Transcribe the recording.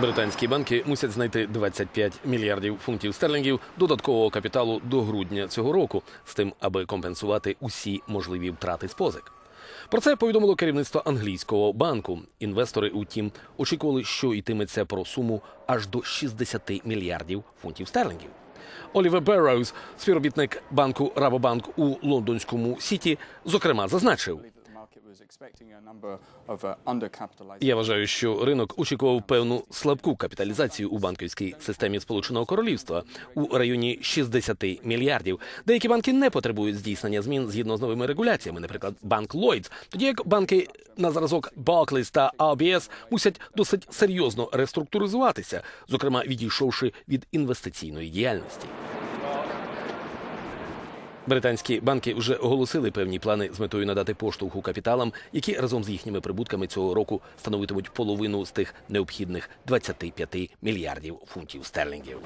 Британські банки мусять знайти 25 мільярдів фунтів стерлінгів додаткового капіталу до грудня цього року, з тим, аби компенсувати усі можливі втрати з позик. Про це повідомило керівництво англійського банку. Інвестори, утім, очікували, що йтиметься про суму аж до 60 мільярдів фунтів стерлінгів. Олівер Берроуз, співробітник банку Рабобанк у лондонському сіті, зокрема зазначив. Я вважаю, що ринок очікував певну слабку капіталізацію у банківській системі Сполученого Королівства у районі 60 мільярдів. Деякі банки не потребують здійснення змін згідно з новими регуляціями, наприклад, банк Lloyds, тоді як банки на зразок Barclays та RBS мусять досить серйозно реструктуризуватися, зокрема відійшовши від інвестиційної діяльності. Британські банки вже оголосили певні плани з метою надати поштовху капіталам, які разом з їхніми прибутками цього року становитимуть половину з тих необхідних 25 мільярдів фунтів стерлінгів.